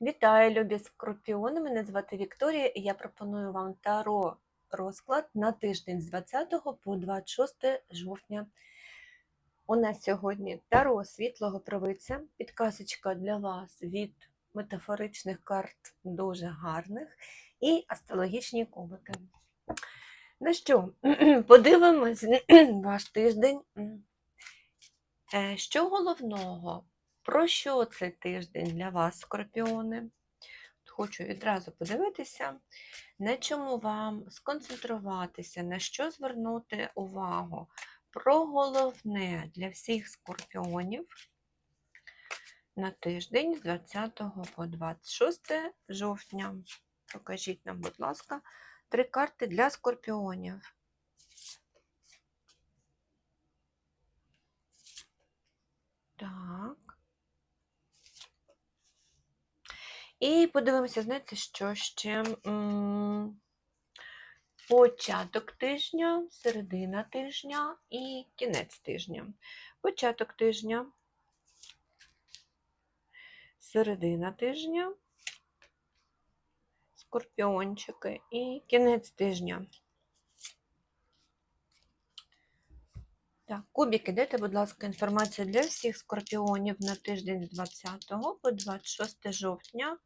Вітаю, любі скорпіони! Мене звати Вікторія, і я пропоную вам таро розклад на тиждень з 20 по 26 жовтня. У нас сьогодні таро світлого провидця, підказочка для вас від метафоричних карт дуже гарних і астрологічні кубики. Ну що, подивимось ваш тиждень. Е, Що головного? Про що цей тиждень для вас, скорпіони? Хочу відразу подивитися, на чому вам сконцентруватися, на що звернути увагу. Про головне для всіх скорпіонів на тиждень з 20 по 26 жовтня. Покажіть нам, будь ласка, три карти для скорпіонів. Так. І подивимося, знаєте, що ще початок тижня, середина тижня і кінець тижня. Початок тижня, середина тижня, скорпіончики і кінець тижня. Так, кубики, дайте, будь ласка, інформацію для всіх скорпіонів на тиждень з 20 по 26 жовтня.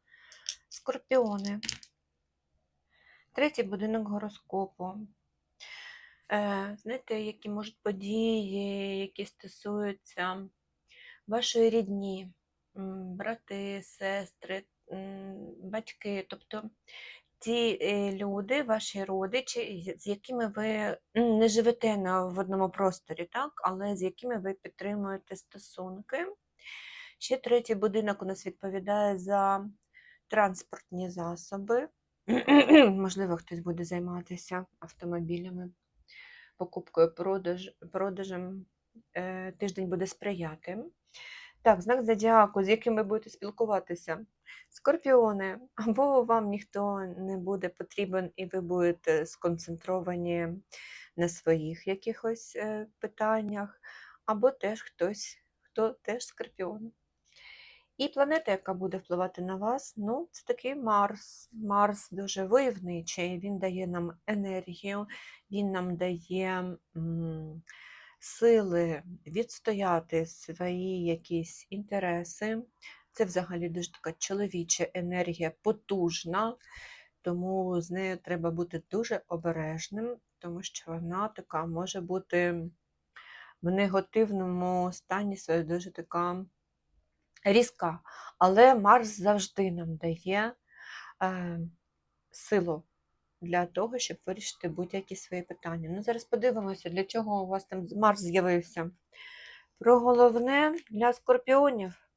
Скорпіони. Третій будинок гороскопу. Е, Знаєте, які можуть події, які стосуються вашої рідні, брати, сестри, батьки, тобто ті е, люди, ваші родичі, з- якими ви не живете в одному просторі, так? але з якими ви підтримуєте стосунки. Ще третій будинок у нас відповідає за транспортні засоби. Можливо, хтось буде займатися автомобілями, покупкою, продаж, продажем. Е, Тиждень буде сприяти. Так, знак зодіаку, з яким ви будете спілкуватися. Скорпіони, або вам ніхто не буде потрібен, і ви будете сконцентровані на своїх якихось е, питаннях, або теж хтось, хто теж скорпіон. І планета, яка буде впливати на вас, ну, це такий Марс. Марс дуже войовничий, він дає нам енергію, він нам дає м, сили відстояти свої якісь інтереси. Це взагалі дуже така чоловіча енергія, потужна, тому з нею треба бути дуже обережним, тому що вона така може бути в негативному стані своє дуже така різка. Але Марс завжди нам дає е, силу для того, щоб вирішити будь-які свої питання. Ну, зараз подивимося, для чого у вас там Марс з'явився. Про головне для скорпіонів.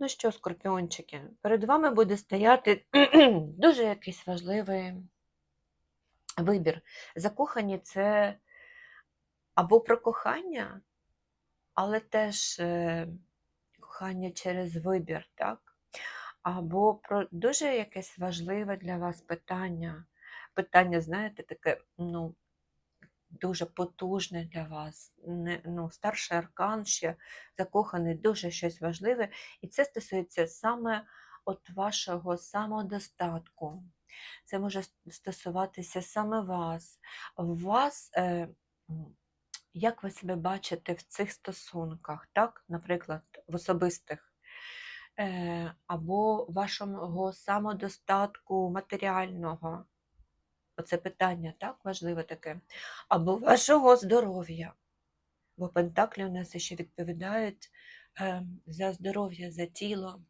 Ну що, скорпіончики, перед вами буде стояти дуже якийсь важливий вибір. Закохані це або про кохання, але теж е, кохання через вибір, так? Або про дуже якесь важливе для вас питання. Питання, знаєте, таке, ну, дуже потужне для вас. Не, ну, старший аркан ще закоханий, дуже щось важливе. І це стосується саме от вашого самодостатку. Це може стосуватися саме вас. В вас, е, як ви себе бачите в цих стосунках, так? наприклад, в особистих, е, або вашого самодостатку матеріального. Оце питання так важливе таке, або вашого здоров'я. Бо пентаклі у нас ще відповідають е, за здоров'я, за тіло.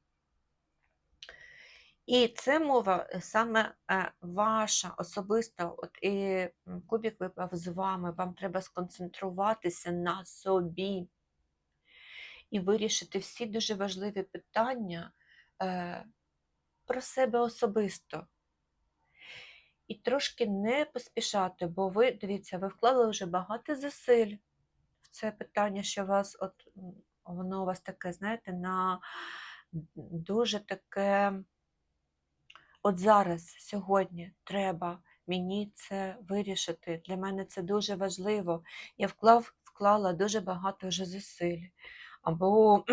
І це мова е, саме е, ваша особиста, от і кубік випав з вами, вам треба сконцентруватися на собі і вирішити всі дуже важливі питання е, про себе особисто. І трошки не поспішати, бо ви, дивіться, ви вклали вже багато зусиль в це питання, що вас, от, воно у вас таке, знаєте, на дуже таке. От зараз, сьогодні, треба мені це вирішити. Для мене це дуже важливо. Я вклав, вклала дуже багато вже зусиль. або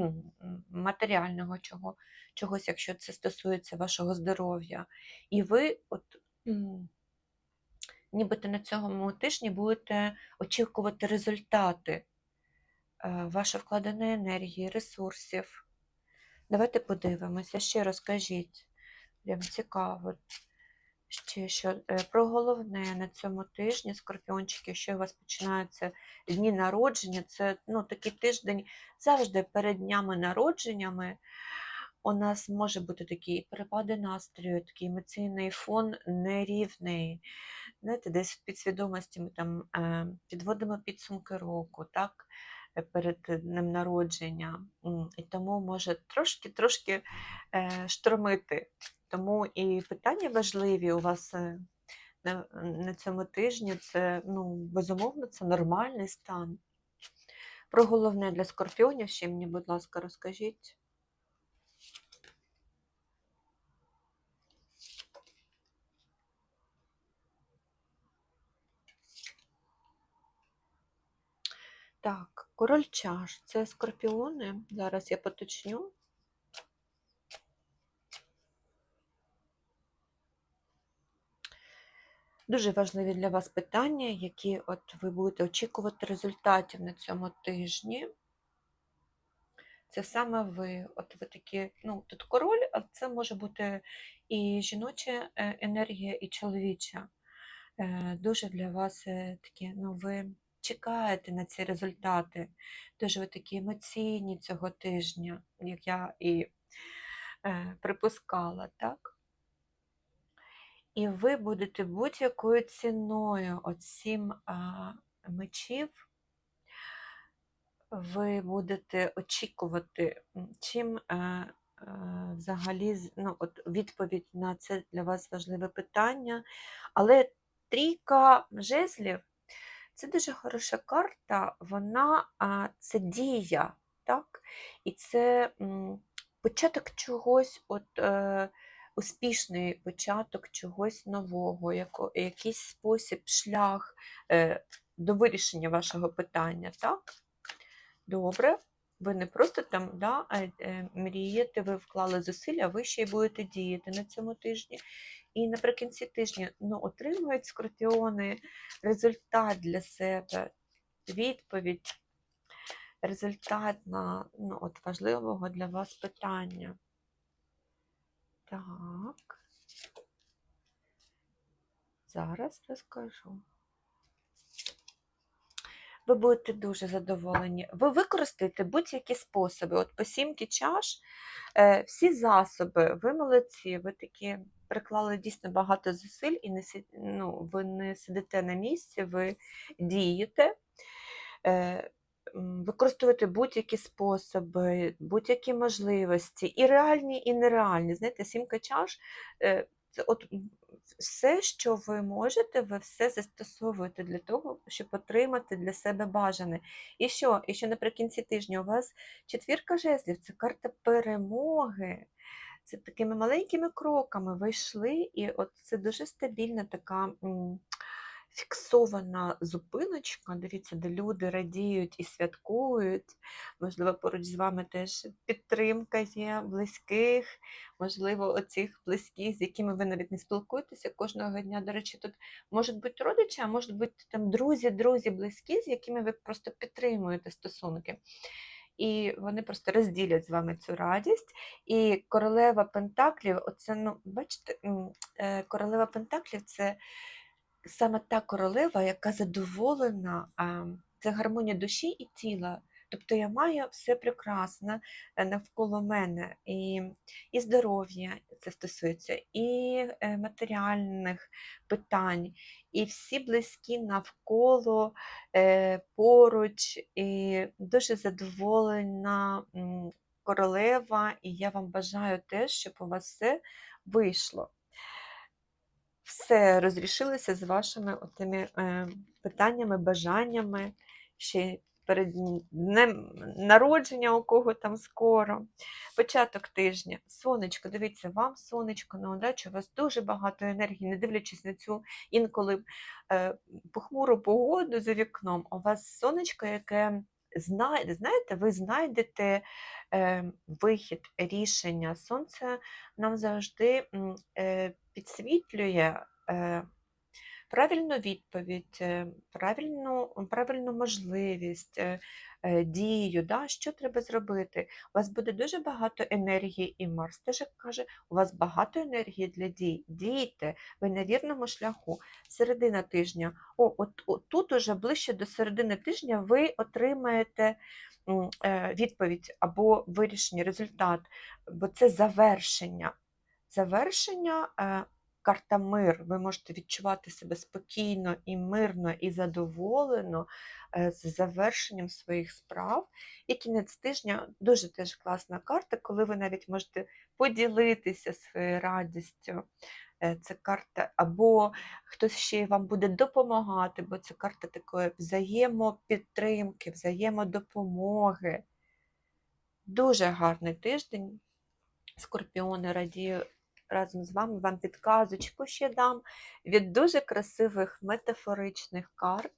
матеріального чого, чогось, якщо це стосується вашого здоров'я. І ви от, нібито на цьому тижні будете очікувати результати е, вашої вкладеної енергії, ресурсів. Давайте подивимося, ще розкажіть. Прям цікаво. Ще що е, про головне на цьому тижні, скорпіончики, що у вас починаються дні народження, це ну, такий тиждень завжди перед днями народженнями. У нас може бути такі перепади настрою, такий емоційний фон нерівний. Знаєте, десь в підсвідомості ми там е, підводимо підсумки року, так? Перед днем народження, і тому може трошки-трошки е, штормити. Тому і питання важливі у вас е, на, на цьому тижні це, ну, безумовно, це нормальний стан. Про головне для скорпіонів ще мені, будь ласка, розкажіть. Так, король чаш. Це скорпіони. Зараз я поточню. Дуже важливі для вас питання, які от ви будете очікувати результатів на цьому тижні. Це саме ви. От ви такі, ну, тут король, а це може бути і жіноча е, енергія, і чоловіча. Е, Дуже для вас е, такі, ну, ви чекаєте на ці результати. Дуже ви такі емоційні цього тижня, як я і е, припускала, так? І ви будете будь-якою ціною а, мечів, ви будете очікувати, чим е, е, взагалі ну, от відповідь на це для вас важливе питання. Але трійка жезлів це дуже хороша карта, вона це дія, так? І це початок чогось, от, е, успішний початок чогось нового, якийсь спосіб, шлях е, до вирішення вашого питання, так? Добре. Ви не просто там да, е, мрієте, ви вклали зусилля, ви ще й будете діяти на цьому тижні. І наприкінці тижня ну, отримують скорпіони результат для себе, відповідь, результат на ну, от важливого для вас питання. Так. Зараз розкажу. Ви будете дуже задоволені. Ви використаєте будь-які способи. От по сімки чаш, е, всі засоби, ви молодці, ви такі приклали дійсно багато зусиль і не, ну, ви не сидите на місці, ви дієте. Е, м, Використовуєте будь-які способи, будь-які можливості, і реальні, і нереальні. Знаєте, сімка чаш е, це от все, що ви можете, ви все застосовуєте для того, щоб отримати для себе бажане. І що? І що наприкінці тижня у вас четвірка жезлів це карта перемоги. Це такими маленькими кроками ви йшли, і от це дуже стабільна така фіксована зупиночка. Дивіться, де люди радіють і святкують. Можливо, поруч з вами теж підтримка є близьких, можливо, оцих близьких, з якими ви навіть не спілкуєтеся кожного дня. До речі, тут можуть бути родичі, а можуть бути там друзі, друзі, близькі, з якими ви просто підтримуєте стосунки. І вони просто розділять з вами цю радість. І королева Пентаклів, оце, ну, бачите, е, королева Пентаклів це саме та королева, яка задоволена, це гармонія душі і тіла. Тобто я маю все прекрасне е, навколо мене, і, і здоров'я це стосується, і е, матеріальних питань, і всі близькі навколо е, поруч, і дуже задоволена королева, і я вам бажаю теж, щоб у вас все вийшло все розрішилося з вашими отими е, питаннями, бажаннями ще перед днем народження, у кого там скоро. Початок тижня. Сонечко, дивіться, вам сонечко на удачу, у вас дуже багато енергії, не дивлячись на цю інколи е, похмуру погоду за вікном. У вас сонечко, яке знаєте, ви знайдете е, вихід, рішення. Сонце нам завжди е, підсвітлює е, правильну відповідь, е, правильну, правильну можливість, е, е, дію, да, що треба зробити. У вас буде дуже багато енергії, і Марс теж каже, у вас багато енергії для дій. Дійте, ви на вірному шляху. Середина тижня. О, от, от тут уже ближче до середини тижня ви отримаєте відповідь або вирішення, результат, бо це завершення. Завершення. Карта мир, ви можете відчувати себе спокійно і мирно і задоволено е, з завершенням своїх справ. І кінець тижня дуже теж класна карта, коли ви навіть можете поділитися своєю радістю. Е, Це карта, або хтось ще вам буде допомагати, бо це карта такої взаємопідтримки, взаємодопомоги. Дуже гарний тиждень. Скорпіони радію разом з вами вам підказочку ще дам від дуже красивих метафоричних карт.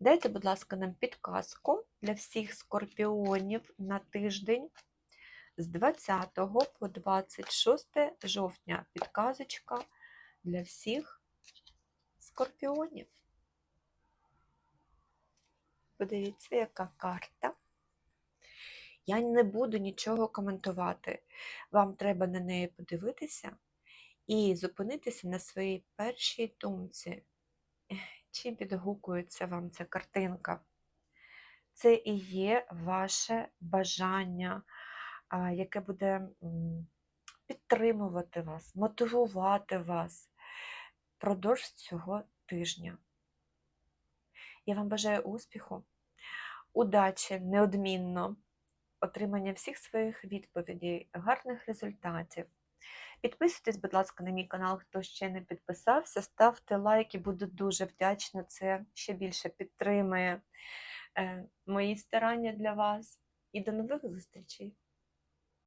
Дайте, будь ласка, нам підказку для всіх скорпіонів на тиждень з 20 по 26 жовтня. Підказочка для всіх скорпіонів. Подивіться, яка карта. Я не буду нічого коментувати. Вам треба на неї подивитися і зупинитися на своїй першій думці. Чим відгукується вам ця картинка? Це і є ваше бажання, яке буде підтримувати вас, мотивувати вас впродовж цього тижня. Я вам бажаю успіху, удачі неодмінно, отримання всіх своїх відповідей, гарних результатів. Підписуйтесь, будь ласка, на мій канал, хто ще не підписався, ставте лайки, буду дуже вдячна. Це ще більше підтримує е, мої старання для вас. І до нових зустрічей!